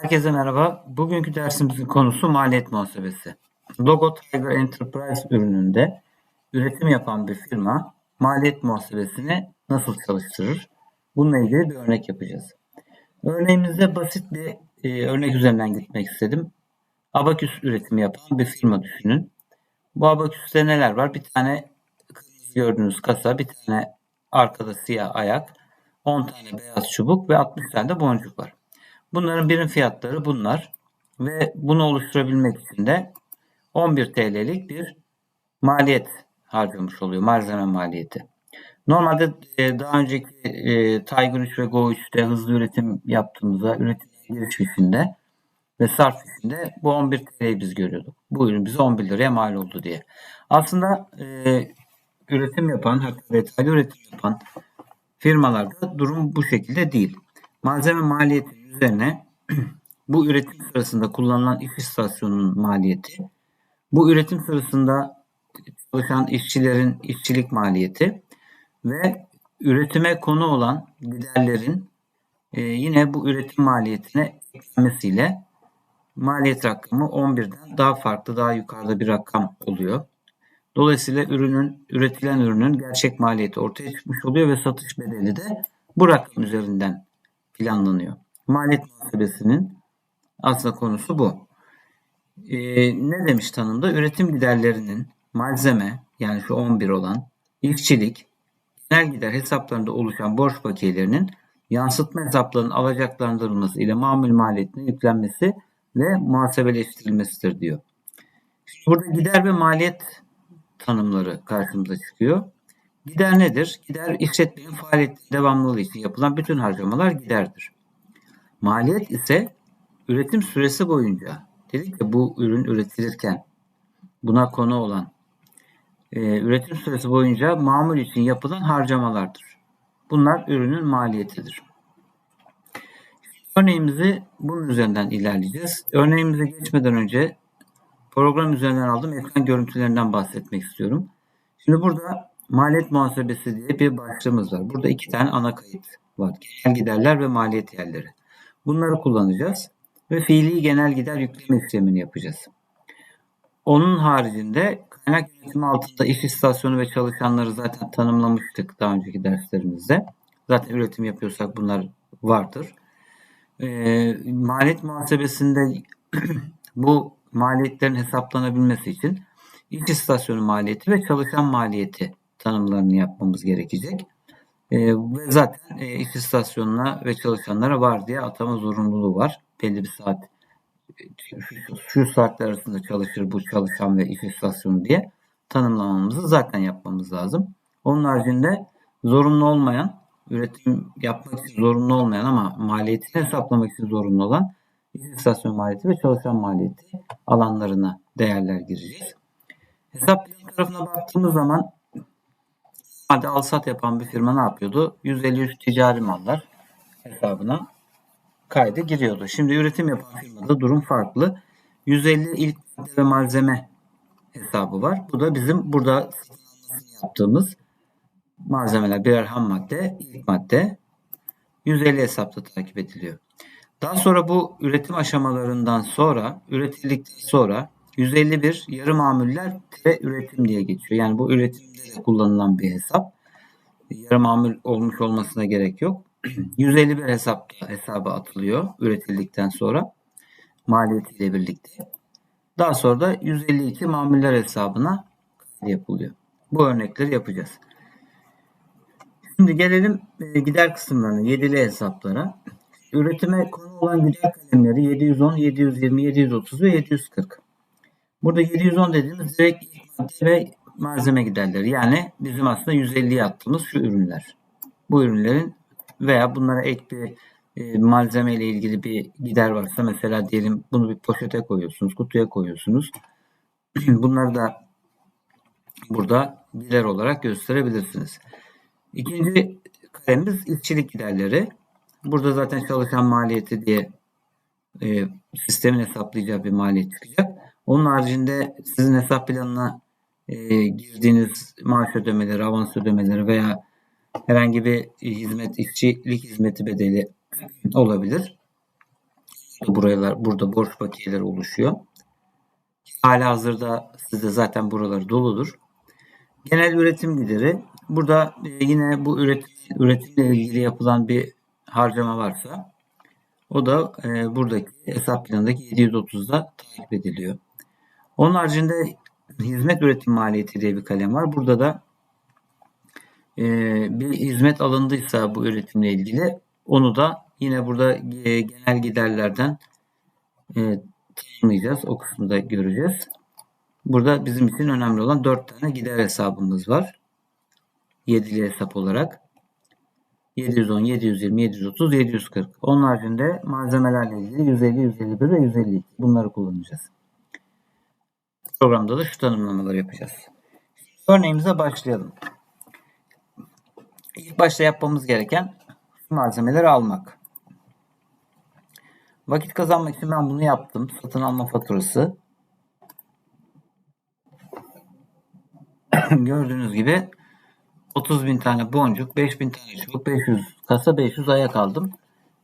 Herkese merhaba. Bugünkü dersimizin konusu maliyet muhasebesi. Logo Tiger Enterprise ürününde üretim yapan bir firma maliyet muhasebesini nasıl çalıştırır? Bununla ilgili bir örnek yapacağız. Örneğimizde basit bir e, örnek üzerinden gitmek istedim. Abaküs üretimi yapan bir firma düşünün. Bu abaküste neler var? Bir tane gördüğünüz kasa, bir tane arkada siyah ayak, 10 tane beyaz çubuk ve 60 tane de boncuk var. Bunların birim fiyatları bunlar. Ve bunu oluşturabilmek için de 11 TL'lik bir maliyet harcamış oluyor. Malzeme maliyeti. Normalde e, daha önceki e, Tiger 3 ve Go 3'te hızlı üretim yaptığımızda üretim giriş fişinde ve sarf fişinde bu 11 TL'yi biz görüyorduk. Bu ürün bize 11 liraya mal oldu diye. Aslında e, üretim yapan hatta detaylı üretim yapan firmalarda durum bu şekilde değil. Malzeme maliyeti üzerine bu üretim sırasında kullanılan iş istasyonunun maliyeti, bu üretim sırasında çalışan işçilerin işçilik maliyeti ve üretime konu olan giderlerin e, yine bu üretim maliyetine eklenmesiyle maliyet rakamı 11'den daha farklı, daha yukarıda bir rakam oluyor. Dolayısıyla ürünün, üretilen ürünün gerçek maliyeti ortaya çıkmış oluyor ve satış bedeli de bu rakam üzerinden planlanıyor. Maliyet muhasebesinin aslında konusu bu. Ee, ne demiş tanımda? Üretim giderlerinin malzeme yani şu 11 olan işçilik, genel gider hesaplarında oluşan borç bakiyelerinin yansıtma hesaplarının alacaklandırılması ile mamul maliyetine yüklenmesi ve muhasebeleştirilmesidir diyor. Şimdi burada gider ve maliyet tanımları karşımıza çıkıyor. Gider nedir? Gider işletmenin faaliyet devamlılığı için yapılan bütün harcamalar giderdir. Maliyet ise üretim süresi boyunca dedik ya bu ürün üretilirken buna konu olan e, üretim süresi boyunca mamul için yapılan harcamalardır. Bunlar ürünün maliyetidir. Örneğimizi bunun üzerinden ilerleyeceğiz. Örneğimize geçmeden önce program üzerinden aldığım ekran görüntülerinden bahsetmek istiyorum. Şimdi burada maliyet muhasebesi diye bir başlığımız var. Burada iki tane ana kayıt var. Genel giderler ve maliyet yerleri. Bunları kullanacağız ve fiili genel gider yükleme işlemini yapacağız. Onun haricinde kaynak yönetimi altında iş istasyonu ve çalışanları zaten tanımlamıştık daha önceki derslerimizde. Zaten üretim yapıyorsak bunlar vardır. E, maliyet muhasebesinde bu maliyetlerin hesaplanabilmesi için iş istasyonu maliyeti ve çalışan maliyeti tanımlarını yapmamız gerekecek. E, ve zaten e, istasyonuna ve çalışanlara var diye atama zorunluluğu var. Belli bir saat şu, saatler arasında çalışır bu çalışan ve iş istasyonu diye tanımlamamızı zaten yapmamız lazım. Onun haricinde zorunlu olmayan, üretim yapmak için zorunlu olmayan ama maliyetini hesaplamak için zorunlu olan istasyon maliyeti ve çalışan maliyeti alanlarına değerler gireceğiz. Hesap tarafına baktığımız zaman hadi alsat yapan bir firma ne yapıyordu? 153 ticari mallar hesabına kaydı giriyordu. Şimdi üretim yapan firmada durum farklı. 150 ilk madde ve malzeme hesabı var. Bu da bizim burada yaptığımız malzemeler birer ham madde, ilk madde 150 hesapta takip ediliyor. Daha sonra bu üretim aşamalarından sonra, üretildikten sonra 151 yarı mamuller ve üretim diye geçiyor. Yani bu üretimde de kullanılan bir hesap. Yarı mamul olmuş olmasına gerek yok. 151 hesap hesaba atılıyor üretildikten sonra maliyetiyle birlikte. Daha sonra da 152 mamuller hesabına yapılıyor. Bu örnekleri yapacağız. Şimdi gelelim e, gider kısımlarına, yedili hesaplara. Üretime konu olan gider kalemleri 710, 720, 730 ve 740. Burada 710 dediğimiz direkt ve malzeme giderleri. Yani bizim aslında 150'ye attığımız şu ürünler. Bu ürünlerin veya bunlara ek bir e, malzeme ile ilgili bir gider varsa mesela diyelim bunu bir poşete koyuyorsunuz, kutuya koyuyorsunuz. Bunları da burada gider olarak gösterebilirsiniz. İkinci kalemimiz işçilik giderleri. Burada zaten çalışan maliyeti diye e, sistemin hesaplayacağı bir maliyet çıkacak. Onun haricinde sizin hesap planına e, girdiğiniz maaş ödemeleri, avans ödemeleri veya herhangi bir hizmet, işçilik hizmeti bedeli olabilir. Buralar, burada borç bakiyeleri oluşuyor. Hala hazırda sizde zaten buraları doludur. Genel üretim gideri. Burada yine bu üretim, üretimle ilgili yapılan bir harcama varsa o da e, buradaki hesap planındaki 730'da takip ediliyor. Onun haricinde hizmet üretim maliyeti diye bir kalem var. Burada da e, bir hizmet alındıysa bu üretimle ilgili onu da yine burada e, genel giderlerden e, tanımlayacağız. O kısmı da göreceğiz. Burada bizim için önemli olan 4 tane gider hesabımız var. 7'li hesap olarak. 710, 720, 730, 740. Onun haricinde malzemelerle ilgili 150, 151 ve 152. Bunları kullanacağız. Programda da şu tanımlamaları yapacağız. Örneğimize başlayalım. İlk başta yapmamız gereken malzemeleri almak. Vakit kazanmak için ben bunu yaptım. Satın alma faturası. Gördüğünüz gibi 30 bin tane boncuk, 5 bin tane çubuk, 500 kasa, 500 ayak aldım.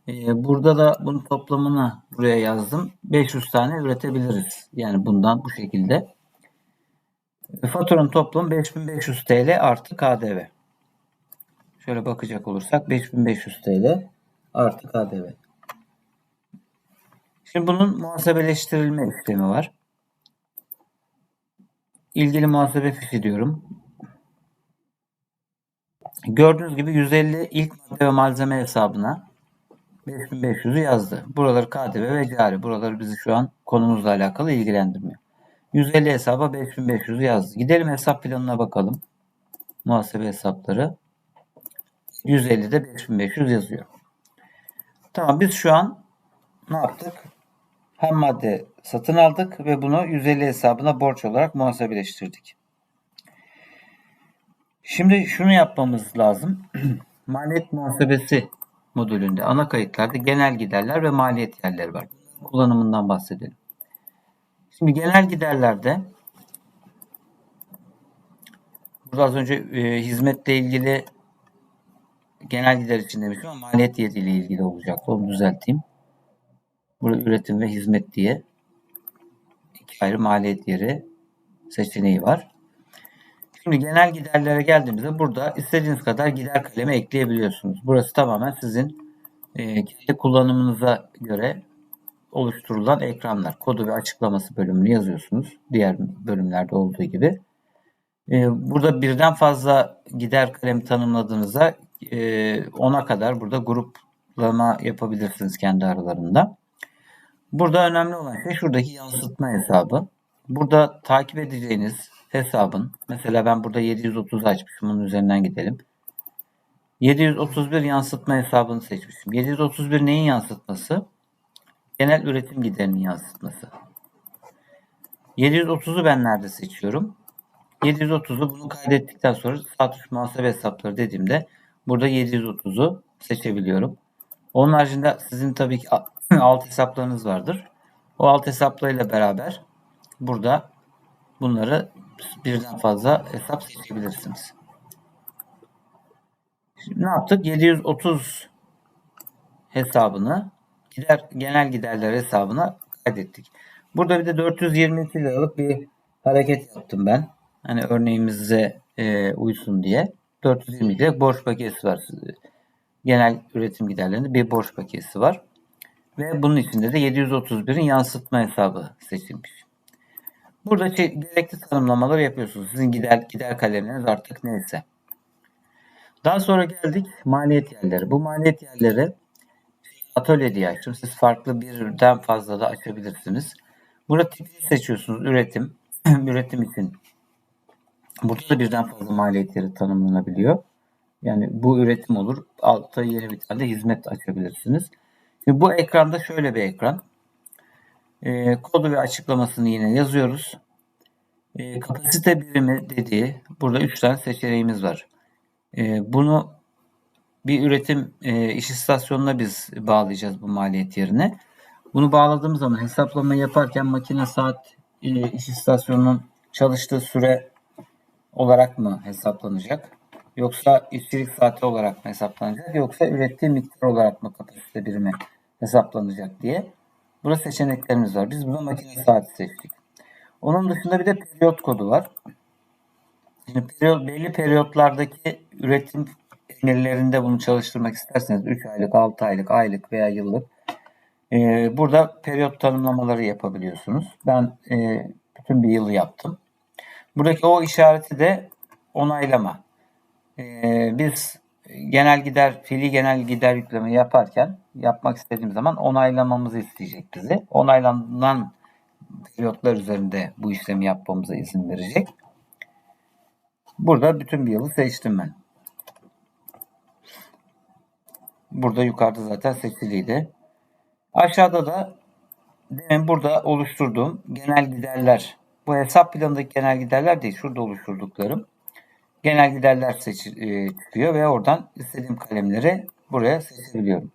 Ee, burada da bunun toplamını buraya yazdım. 500 tane üretebiliriz. Yani bundan bu şekilde. Faturanın toplamı 5500 TL artı KDV. Şöyle bakacak olursak 5500 TL artı KDV. Şimdi bunun muhasebeleştirilme işlemi var. İlgili muhasebe fişi diyorum. Gördüğünüz gibi 150 ilk madde ve malzeme hesabına 5500'ü yazdı. Buraları KDV ve cari. Buraları bizi şu an konumuzla alakalı ilgilendirmiyor. 150 hesaba 5500'ü yazdı. Gidelim hesap planına bakalım. Muhasebe hesapları. 150'de 5500 yazıyor. Tamam biz şu an ne yaptık? Ham madde satın aldık ve bunu 150 hesabına borç olarak muhasebeleştirdik. Şimdi şunu yapmamız lazım. Maliyet muhasebesi modülünde ana kayıtlarda genel giderler ve maliyet yerleri var. Kullanımından bahsedelim. Şimdi genel giderlerde burada az önce e, hizmetle ilgili genel gider için demiştim ama maliyet yeriyle ilgili olacaktı. Onu düzelteyim. Burada üretim ve hizmet diye iki ayrı maliyet yeri seçeneği var. Şimdi genel giderlere geldiğimizde burada istediğiniz kadar gider kalemi ekleyebiliyorsunuz. Burası tamamen sizin e, kendi kullanımınıza göre oluşturulan ekranlar. Kodu ve açıklaması bölümünü yazıyorsunuz. Diğer bölümlerde olduğu gibi. E, burada birden fazla gider kalemi tanımladığınızda e, 10'a kadar burada gruplama yapabilirsiniz kendi aralarında. Burada önemli olan şey şuradaki yansıtma hesabı. Burada takip edeceğiniz hesabın mesela ben burada 730 açmışım. Bunun üzerinden gidelim. 731 yansıtma hesabını seçmişim. 731 neyin yansıtması? Genel üretim giderinin yansıtması. 730'u ben nerede seçiyorum? 730'u bunu kaydettikten sonra sağ tuş muhasebe hesapları dediğimde burada 730'u seçebiliyorum. Onun haricinde sizin tabii ki alt hesaplarınız vardır. O alt hesaplarıyla beraber burada bunları birden fazla hesap seçebilirsiniz. Şimdi ne yaptık? 730 hesabını gider genel giderler hesabına kaydettik. Burada bir de 422 liralık bir hareket yaptım ben. Hani örneğimize e, uysun diye. 420 liralık borç paketi var. Genel üretim giderlerinde bir borç paketi var. Ve bunun içinde de 731'in yansıtma hesabı seçilmiş. Burada şey, gerekli tanımlamalar yapıyorsunuz. Sizin gider gider kalemleriniz artık neyse. Daha sonra geldik maliyet yerleri. Bu maliyet yerleri atölye diye açtım. Siz farklı birden fazla da açabilirsiniz. Burada tipi seçiyorsunuz. Üretim. üretim için. Burada da birden fazla maliyetleri tanımlanabiliyor. Yani bu üretim olur. Altta yeni bir tane de hizmet açabilirsiniz. Şimdi bu ekranda şöyle bir ekran. E, kodu ve açıklamasını yine yazıyoruz. E, kapasite birimi dediği burada 3 tane seçeneğimiz var. E, bunu bir üretim e, iş istasyonuna biz bağlayacağız bu maliyet yerine. Bunu bağladığımız zaman hesaplama yaparken makine saat e, iş istasyonunun çalıştığı süre olarak mı hesaplanacak? Yoksa işçilik saati olarak mı hesaplanacak? Yoksa ürettiği miktar olarak mı kapasite birimi hesaplanacak diye Burada seçeneklerimiz var. Biz burada makine saati seçtik. Onun dışında bir de periyot kodu var. Şimdi periyot, belli periyotlardaki üretim emirlerinde bunu çalıştırmak isterseniz 3 aylık, 6 aylık, aylık veya yıllık e, burada periyot tanımlamaları yapabiliyorsunuz. Ben e, bütün bir yılı yaptım. Buradaki o işareti de onaylama. E, biz genel gider, fiili genel gider yükleme yaparken yapmak istediğim zaman onaylamamızı isteyecek bizi. Onaylanan periyotlar üzerinde bu işlemi yapmamıza izin verecek. Burada bütün bir yılı seçtim ben. Burada yukarıda zaten seçiliydi. Aşağıda da demin burada oluşturduğum genel giderler. Bu hesap planındaki genel giderler değil. Şurada oluşturduklarım. Genel giderler seç, e, çıkıyor ve oradan istediğim kalemleri buraya seçebiliyorum.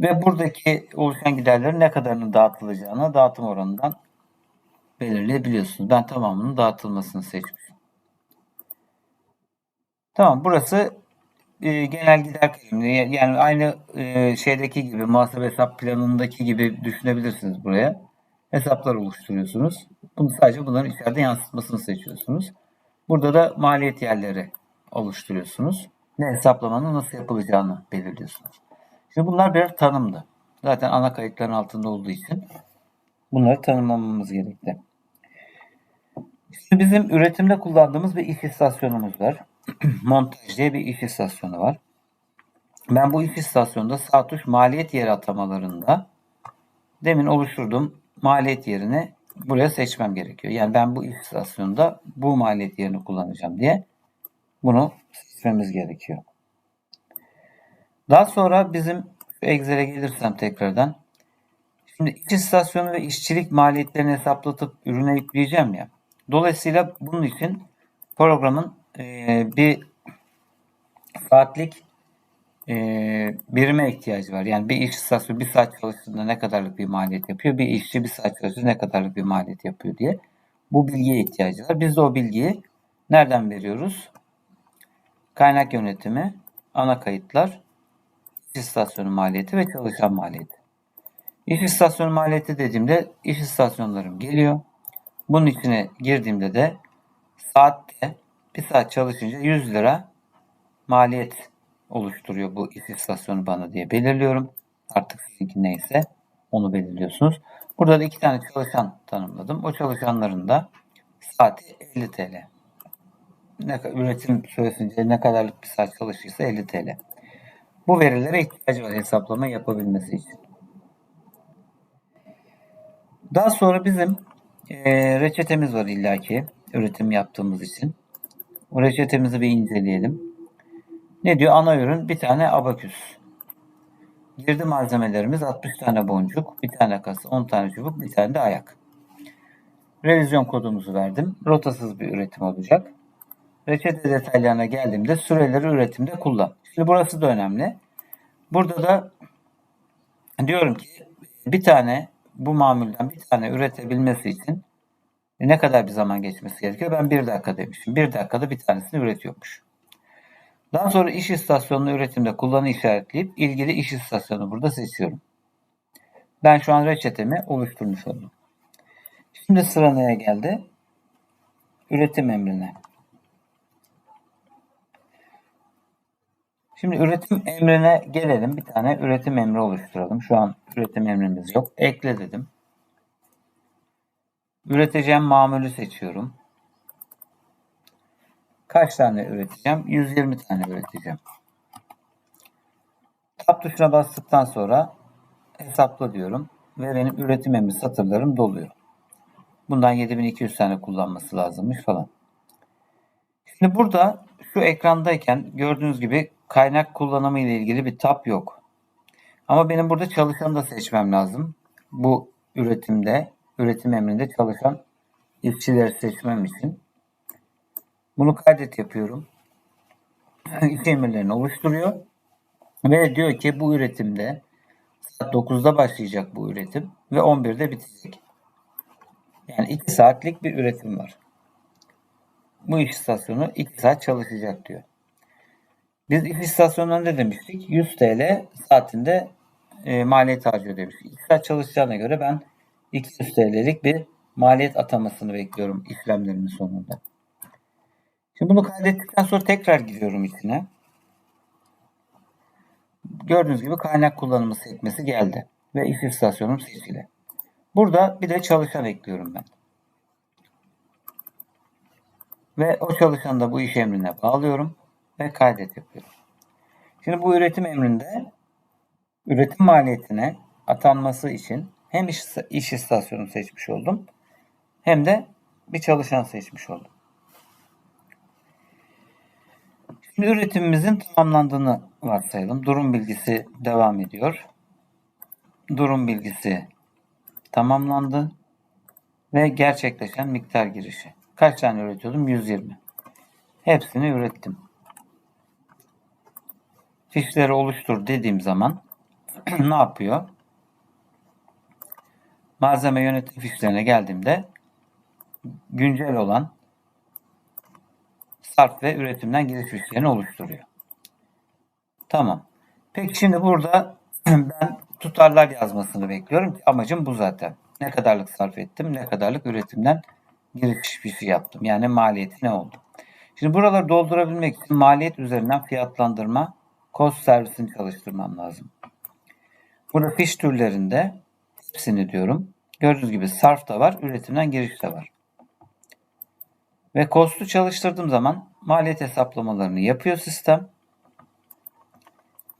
Ve buradaki oluşan giderlerin ne kadarının dağıtılacağını dağıtım oranından belirleyebiliyorsunuz. Ben tamamının dağıtılmasını seçmişim. Tamam burası e, genel gider kalemi. Yani aynı e, şeydeki gibi muhasebe hesap planındaki gibi düşünebilirsiniz buraya. Hesaplar oluşturuyorsunuz. Bunu sadece bunların içeride yansıtmasını seçiyorsunuz. Burada da maliyet yerleri oluşturuyorsunuz. Ne hesaplamanın nasıl yapılacağını belirliyorsunuz. Şimdi bunlar birer tanımdı. Zaten ana kayıtların altında olduğu için bunları tanımlamamız gerekli. Şimdi bizim üretimde kullandığımız bir iş istasyonumuz var. Montaj diye bir iş istasyonu var. Ben bu iş istasyonunda sağ tuş maliyet yeri atamalarında demin oluşturduğum maliyet yerini buraya seçmem gerekiyor. Yani ben bu iş istasyonunda bu maliyet yerini kullanacağım diye bunu seçmemiz gerekiyor. Daha sonra bizim Excel'e gelirsem tekrardan şimdi iş istasyonu ve işçilik maliyetlerini hesaplatıp ürüne yükleyeceğim ya. Dolayısıyla bunun için programın bir saatlik e, birime ihtiyacı var. Yani bir iş istasyonu bir saat çalıştığında ne kadarlık bir maliyet yapıyor, bir işçi bir saat çalıştığında ne kadarlık bir maliyet yapıyor diye. Bu bilgiye ihtiyacı var. Biz de o bilgiyi nereden veriyoruz? Kaynak yönetimi, ana kayıtlar, iş istasyonu maliyeti ve çalışan maliyeti. İş istasyonu maliyeti dediğimde iş istasyonlarım geliyor. Bunun içine girdiğimde de saatte bir saat çalışınca 100 lira maliyet oluşturuyor bu istasyonu bana diye belirliyorum. Artık sizinki neyse onu belirliyorsunuz. Burada da iki tane çalışan tanımladım. O çalışanların da saati 50 TL. Ne, üretim süresince ne kadarlık bir saat çalışırsa 50 TL. Bu verilere ihtiyacı var hesaplama yapabilmesi için. Daha sonra bizim e, reçetemiz var illaki üretim yaptığımız için. O reçetemizi bir inceleyelim. Ne diyor? Ana ürün bir tane abaküs. Girdi malzemelerimiz 60 tane boncuk, bir tane kasa, 10 tane çubuk, bir tane de ayak. Revizyon kodumuzu verdim. Rotasız bir üretim olacak. Reçete detaylarına geldiğimde süreleri üretimde kullan. Şimdi burası da önemli. Burada da diyorum ki bir tane bu mamulden bir tane üretebilmesi için ne kadar bir zaman geçmesi gerekiyor? Ben bir dakika demişim. Bir dakikada bir tanesini üretiyormuş. Daha sonra iş istasyonunu üretimde kullanı işaretleyip ilgili iş istasyonu burada seçiyorum. Ben şu an reçetemi oluşturmuş oldum. Şimdi sıra neye geldi? Üretim emrine. Şimdi üretim emrine gelelim. Bir tane üretim emri oluşturalım. Şu an üretim emrimiz yok. Ekle dedim. Üreteceğim mamulü seçiyorum. Kaç tane üreteceğim? 120 tane üreteceğim. Tab tuşuna bastıktan sonra hesapla diyorum ve benim üretim emri satırlarım doluyor. Bundan 7200 tane kullanması lazımmış falan. Şimdi burada şu ekrandayken gördüğünüz gibi kaynak kullanımı ile ilgili bir tab yok. Ama benim burada çalışanı da seçmem lazım. Bu üretimde, üretim emrinde çalışan işçileri seçmem için. Bunu kaydet yapıyorum. İş emirlerini oluşturuyor. Ve diyor ki bu üretimde saat 9'da başlayacak bu üretim ve 11'de bitecek. Yani 2 saatlik bir üretim var. Bu iş istasyonu 2 saat çalışacak diyor. Biz iş istasyonunda ne demiştik? 100 TL saatinde e, maliyet harcıyor demiş. 2 saat çalışacağına göre ben 200 TL'lik bir maliyet atamasını bekliyorum işlemlerimin sonunda. Şimdi bunu kaydettikten sonra tekrar giriyorum içine. Gördüğünüz gibi kaynak kullanımı sekmesi geldi ve iş istasyonum seçili. Burada bir de çalışan ekliyorum ben. Ve o çalışanı da bu iş emrine bağlıyorum ve kaydet yapıyorum. Şimdi bu üretim emrinde üretim maliyetine atanması için hem iş, iş istasyonu seçmiş oldum hem de bir çalışan seçmiş oldum. Şimdi üretimimizin tamamlandığını varsayalım. Durum bilgisi devam ediyor. Durum bilgisi tamamlandı ve gerçekleşen miktar girişi. Kaç tane üretiyordum? 120. Hepsini ürettim. Fişleri oluştur dediğim zaman ne yapıyor? Malzeme yönetim fişlerine geldiğimde güncel olan sarf ve üretimden giriş fişlerini oluşturuyor. Tamam. Peki şimdi burada ben tutarlar yazmasını bekliyorum. Amacım bu zaten. Ne kadarlık sarf ettim, ne kadarlık üretimden giriş fişi yaptım. Yani maliyeti ne oldu? Şimdi buraları doldurabilmek için maliyet üzerinden fiyatlandırma cost servisini çalıştırmam lazım. Burada fiş türlerinde hepsini diyorum. Gördüğünüz gibi sarf da var, üretimden giriş de var. Ve cost'u çalıştırdığım zaman maliyet hesaplamalarını yapıyor sistem.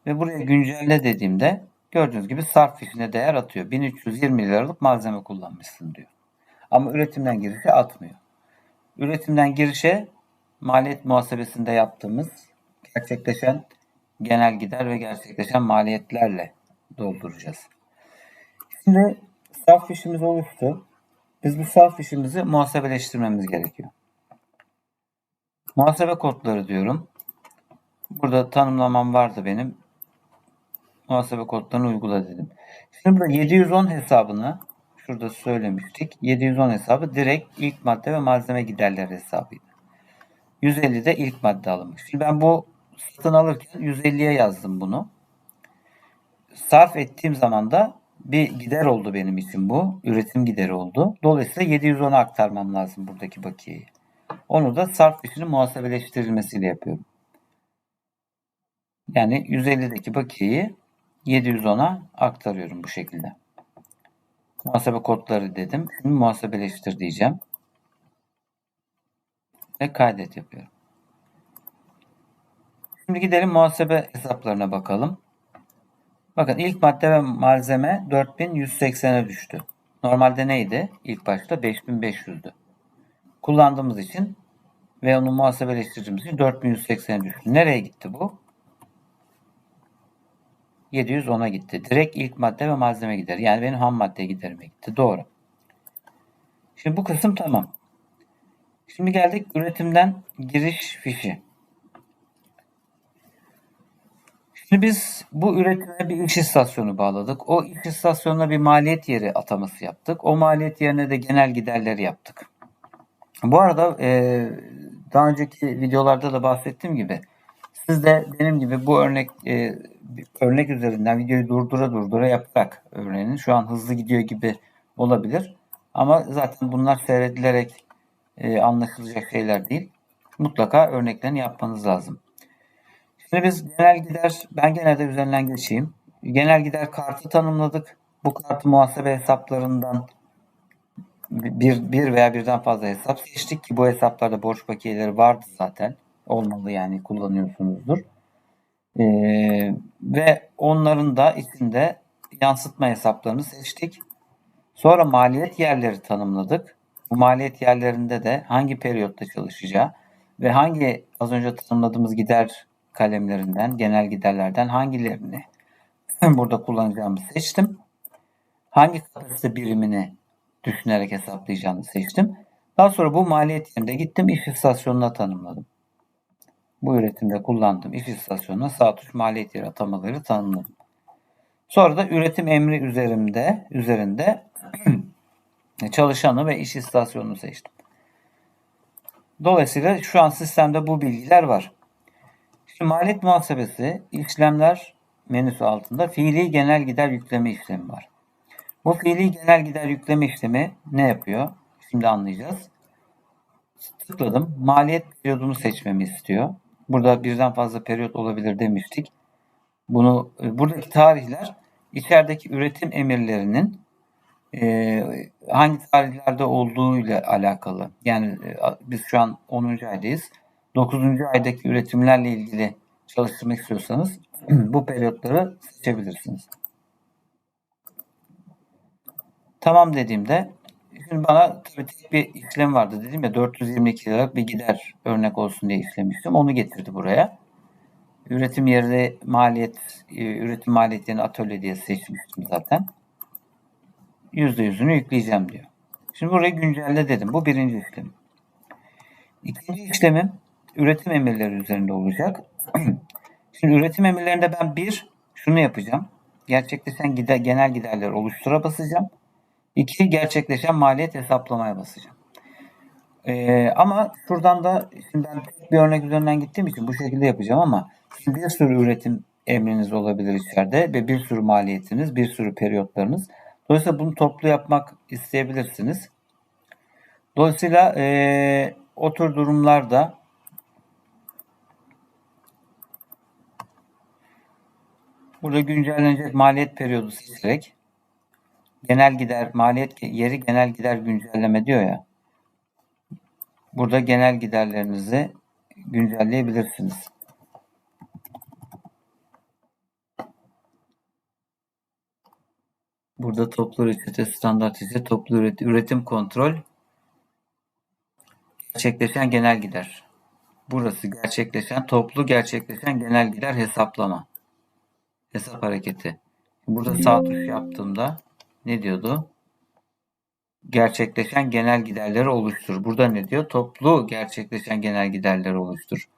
Ve buraya güncelle dediğimde gördüğünüz gibi sarf fişine değer atıyor. 1320 liralık malzeme kullanmışsın diyor. Ama üretimden girişe atmıyor. Üretimden girişe maliyet muhasebesinde yaptığımız gerçekleşen genel gider ve gerçekleşen maliyetlerle dolduracağız. Şimdi sarf fişimiz oluştu. Biz bu sarf fişimizi muhasebeleştirmemiz gerekiyor. Muhasebe kodları diyorum. Burada tanımlamam vardı benim. Muhasebe kodlarını uygula dedim. Şimdi burada 710 hesabını şurada söylemiştik. 710 hesabı direkt ilk madde ve malzeme giderleri hesabıydı. 150 de ilk madde alınmış. Şimdi ben bu satın alırken 150'ye yazdım bunu. Sarf ettiğim zaman da bir gider oldu benim için bu. Üretim gideri oldu. Dolayısıyla 710'a aktarmam lazım buradaki bakiyeyi. Onu da sarf fişinin muhasebeleştirilmesiyle yapıyorum. Yani 150'deki bakiyeyi 710'a aktarıyorum bu şekilde. Muhasebe kodları dedim. Şimdi muhasebeleştir diyeceğim. Ve kaydet yapıyorum. Şimdi gidelim muhasebe hesaplarına bakalım. Bakın ilk madde ve malzeme 4180'e düştü. Normalde neydi? İlk başta 5500'dü. Kullandığımız için ve onu muhasebeleştirdiğimiz için 4180'e düştü. Nereye gitti bu? 710'a gitti. Direkt ilk madde ve malzeme gider. Yani benim ham madde giderime gitti. Doğru. Şimdi bu kısım tamam. Şimdi geldik üretimden giriş fişi. Şimdi biz bu üretime bir iş istasyonu bağladık. O iş istasyonuna bir maliyet yeri ataması yaptık. O maliyet yerine de genel giderleri yaptık. Bu arada e, daha önceki videolarda da bahsettiğim gibi siz de benim gibi bu örnek e, örnek üzerinden videoyu durdura durdura yaparak öğrenin. Şu an hızlı gidiyor gibi olabilir. Ama zaten bunlar seyredilerek e, anlaşılacak şeyler değil. Mutlaka örneklerini yapmanız lazım. Şimdi biz genel gider, ben genelde üzerinden geçeyim. Genel gider kartı tanımladık. Bu kartı muhasebe hesaplarından bir, bir veya birden fazla hesap seçtik ki bu hesaplarda borç bakiyeleri vardı zaten. Olmalı yani kullanıyorsunuzdur. Ee, ve onların da içinde yansıtma hesaplarını seçtik. Sonra maliyet yerleri tanımladık. Bu maliyet yerlerinde de hangi periyotta çalışacağı ve hangi az önce tanımladığımız gider kalemlerinden, genel giderlerden hangilerini burada kullanacağımı seçtim. Hangi kapasite birimini düşünerek hesaplayacağını seçtim. Daha sonra bu maliyet gittim iş istasyonuna tanımladım. Bu üretimde kullandığım iş istasyonuna sağ tuş maliyet yeri atamaları tanımladım. Sonra da üretim emri üzerinde üzerinde çalışanı ve iş istasyonunu seçtim. Dolayısıyla şu an sistemde bu bilgiler var. Şimdi maliyet muhasebesi işlemler menüsü altında fiili genel gider yükleme işlemi var. Bu fiili genel gider yükleme işlemi ne yapıyor? Şimdi anlayacağız. Tıkladım. Maliyet periyodunu seçmemi istiyor. Burada birden fazla periyot olabilir demiştik. Bunu buradaki tarihler içerideki üretim emirlerinin e, hangi tarihlerde olduğuyla alakalı. Yani e, biz şu an 10. aydayız. 9. aydaki üretimlerle ilgili çalıştırmak istiyorsanız bu periyotları seçebilirsiniz. Tamam dediğimde şimdi bana tabii tek bir işlem vardı dedim ya 422 liralık bir gider örnek olsun diye işlemiştim. Onu getirdi buraya. Üretim yeri maliyet, e, üretim maliyetlerini atölye diye seçmiştim zaten. %100'ünü yükleyeceğim diyor. Şimdi burayı güncelle dedim. Bu birinci işlem. İkinci işlemim üretim emirleri üzerinde olacak. Şimdi üretim emirlerinde ben bir şunu yapacağım. Gerçekleşen gider, genel giderleri oluştura basacağım. İki gerçekleşen maliyet hesaplamaya basacağım. Ee, ama şuradan da şimdi ben bir örnek üzerinden gittiğim için bu şekilde yapacağım ama şimdi bir sürü üretim emriniz olabilir içeride ve bir sürü maliyetiniz, bir sürü periyotlarınız. Dolayısıyla bunu toplu yapmak isteyebilirsiniz. Dolayısıyla e, o tür durumlarda burada güncellenecek maliyet periyodu seçerek genel gider maliyet yeri genel gider güncelleme diyor ya. Burada genel giderlerinizi güncelleyebilirsiniz. Burada toplu reçete, standart reçete, toplu üretim, kontrol, gerçekleşen genel gider. Burası gerçekleşen, toplu gerçekleşen genel gider hesaplama. Hesap hareketi. Burada sağ tuş yaptığımda ne diyordu? Gerçekleşen genel giderleri oluştur. Burada ne diyor? Toplu gerçekleşen genel giderleri oluştur.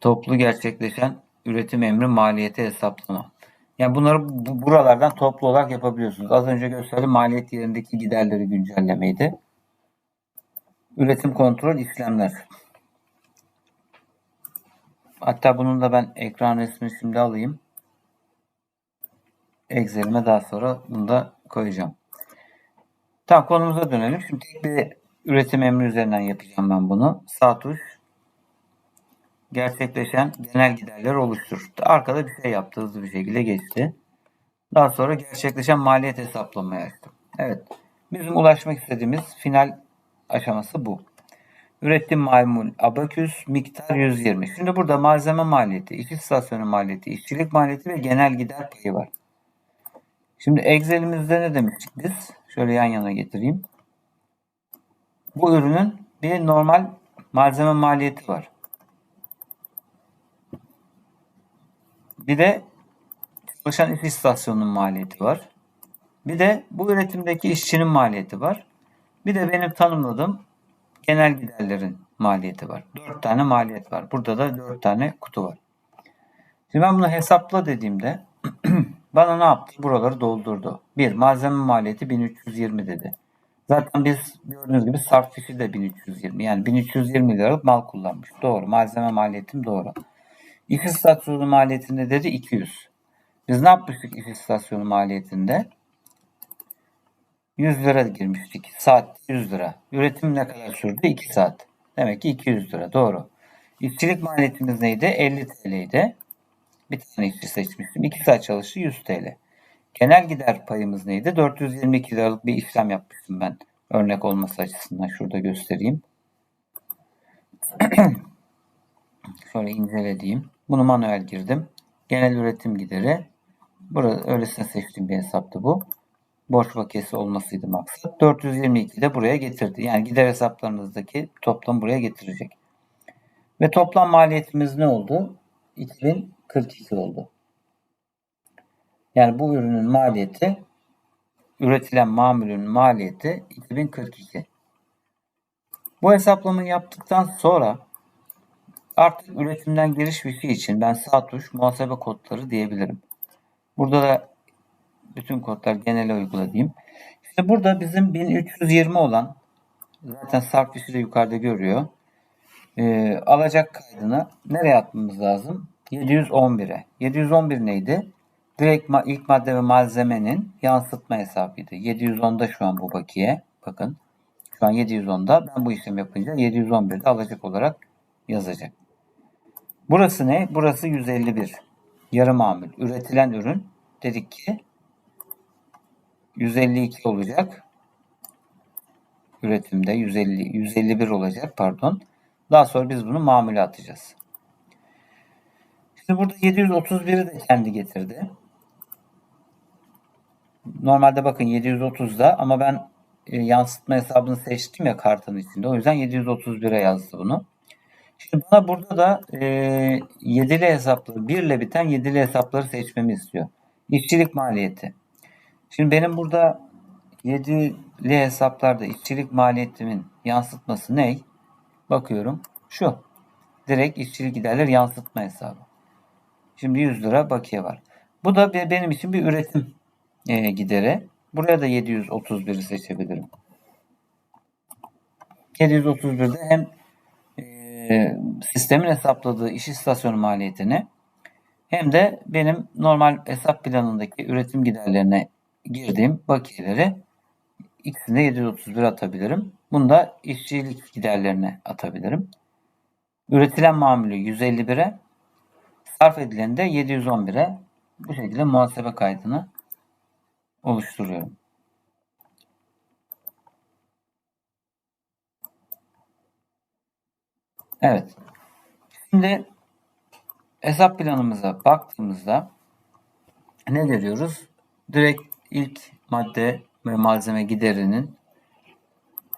Toplu gerçekleşen üretim emri maliyeti hesaplama. Yani bunları bu, buralardan toplu olarak yapabiliyorsunuz. Az önce gösterdiğim maliyet yerindeki giderleri güncellemeydi. Üretim kontrol işlemler. Hatta bunun da ben ekran resmini şimdi alayım. Excel'ime daha sonra bunu da koyacağım. Tamam konumuza dönelim. Şimdi tek bir üretim emri üzerinden yapacağım ben bunu. Sağ tuş gerçekleşen genel giderler oluştur. Arkada bir şey yaptı hızlı bir şekilde geçti. Daha sonra gerçekleşen maliyet hesaplamaya açtım. Evet. Bizim ulaşmak istediğimiz final aşaması bu. Ürettiğim mamul abaküs miktar 120. Şimdi burada malzeme maliyeti, iş istasyonu maliyeti, işçilik maliyeti ve genel gider payı var. Şimdi Excel'imizde ne demiştik biz? Şöyle yan yana getireyim. Bu ürünün bir normal malzeme maliyeti var. Bir de çalışan iş istasyonunun maliyeti var. Bir de bu üretimdeki işçinin maliyeti var. Bir de benim tanımladığım genel giderlerin maliyeti var. 4 tane maliyet var. Burada da 4 tane kutu var. Şimdi ben bunu hesapla dediğimde bana ne yaptı? Buraları doldurdu. Bir malzeme maliyeti 1320 dedi. Zaten biz gördüğünüz gibi sarf fişi de 1320. Yani 1320 liralık mal kullanmış. Doğru. Malzeme maliyetim doğru. İş istasyonu maliyetinde dedi 200. Biz ne yapmıştık iş istasyonu maliyetinde? 100 lira girmiştik. Saat 100 lira. Üretim ne kadar sürdü? 2 saat. Demek ki 200 lira. Doğru. İşçilik maliyetimiz neydi? 50 TL'ydi. Bir tane işçi seçmiştim. 2 saat çalıştı 100 TL. Genel gider payımız neydi? 422 liralık bir işlem yapmıştım ben. Örnek olması açısından şurada göstereyim. Şöyle incelediğim. Bunu manuel girdim. Genel üretim gideri. Burada öylesine seçtiğim bir hesaptı bu. Borç bakiyesi olmasıydı maksat. 422 de buraya getirdi. Yani gider hesaplarınızdaki toplam buraya getirecek. Ve toplam maliyetimiz ne oldu? 2042 oldu. Yani bu ürünün maliyeti üretilen mamulün maliyeti 2042. Bu hesaplamayı yaptıktan sonra Artık üretimden giriş fişi için ben sağ tuş muhasebe kodları diyebilirim. Burada da bütün kodlar genele uygula diyeyim. İşte burada bizim 1320 olan zaten sarf fişi de yukarıda görüyor. Ee, alacak kaydını nereye atmamız lazım? 711'e. 711 neydi? Direkt ma- ilk madde ve malzemenin yansıtma hesabıydı. 710'da şu an bu bakiye. Bakın. Şu an 710'da. Ben bu işlem yapınca 711'de alacak olarak yazacak. Burası ne? Burası 151. Yarı mamul. Üretilen ürün dedik ki 152 olacak. Üretimde 150 151 olacak pardon. Daha sonra biz bunu mamule atacağız. Şimdi burada 731'i de kendi getirdi. Normalde bakın 730'da ama ben e, yansıtma hesabını seçtim ya kartın içinde. O yüzden 731'e yazdı bunu. Şimdi bana burada da e, yedili hesapları, 1 ile biten yedili hesapları seçmemi istiyor. İşçilik maliyeti. Şimdi benim burada yedili hesaplarda işçilik maliyetimin yansıtması ne? Bakıyorum. Şu. Direkt işçilik giderler yansıtma hesabı. Şimdi 100 lira bakiye var. Bu da be- benim için bir üretim e, gideri. Buraya da 731'i seçebilirim. 731'de hem e, sistemin hesapladığı iş istasyonu maliyetini hem de benim normal hesap planındaki üretim giderlerine girdiğim bakiyeleri ikisini de 731 atabilirim. Bunu da işçilik giderlerine atabilirim. Üretilen mamülü 151'e, sarf edileni de 711'e bu şekilde muhasebe kaydını oluşturuyorum. Evet. Şimdi hesap planımıza baktığımızda ne görüyoruz? Direkt ilk madde ve malzeme giderinin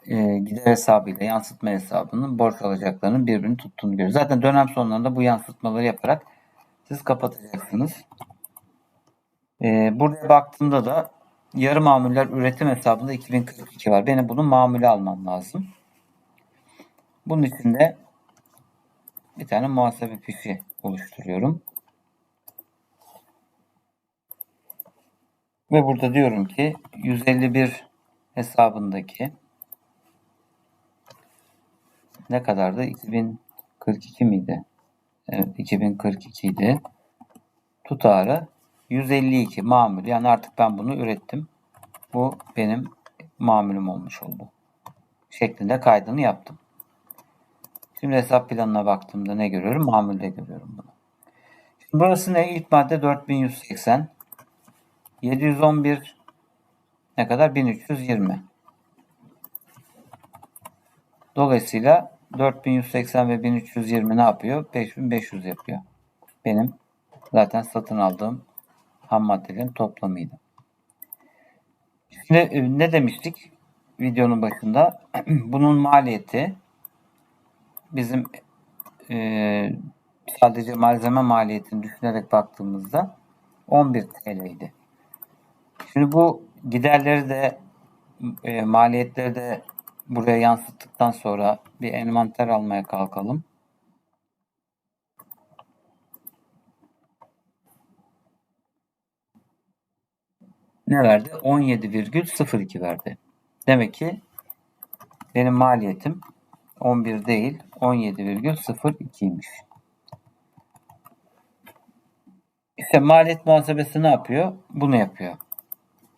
e, gider hesabıyla yansıtma hesabının borç alacaklarının birbirini tuttuğunu görüyoruz. Zaten dönem sonlarında bu yansıtmaları yaparak siz kapatacaksınız. E, buraya baktığımda da yarı mamuller üretim hesabında 2042 var. Benim bunun mamülü almam lazım. Bunun için de bir tane muhasebe fişi oluşturuyorum. Ve burada diyorum ki 151 hesabındaki ne kadardı? 2042 miydi? Evet 2042 idi. Tutarı 152 mamül. Yani artık ben bunu ürettim. Bu benim mamülüm olmuş oldu. Şeklinde kaydını yaptım. Şimdi hesap planına baktığımda ne görüyorum? Mamülde görüyorum bunu. Şimdi burası ne? İlk madde 4180. 711 ne kadar? 1320. Dolayısıyla 4180 ve 1320 ne yapıyor? 5500 yapıyor. Benim zaten satın aldığım ham maddelerin toplamıydı. Şimdi e, ne demiştik videonun başında? Bunun maliyeti bizim e, sadece malzeme maliyetini düşünerek baktığımızda 11 TL'ydi. Şimdi bu giderleri de e, maliyetleri de buraya yansıttıktan sonra bir envanter almaya kalkalım. Ne verdi? 17,02 verdi. Demek ki benim maliyetim 11 değil 17,02'ymiş. İşte maliyet muhasebesi ne yapıyor? Bunu yapıyor.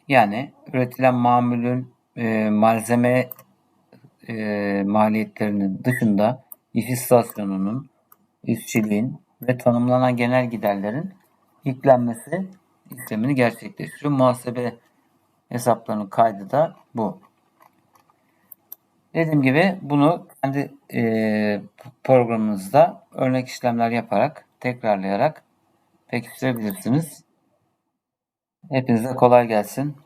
Yani üretilen mamulün e, malzeme e, maliyetlerinin dışında istasyonunun, işçiliğin ve tanımlanan genel giderlerin yüklenmesi işlemini gerçekleştiriyor. Muhasebe hesaplarının kaydı da bu. Dediğim gibi bunu kendi e, programınızda örnek işlemler yaparak, tekrarlayarak pekiştirebilirsiniz. Hepinize kolay gelsin.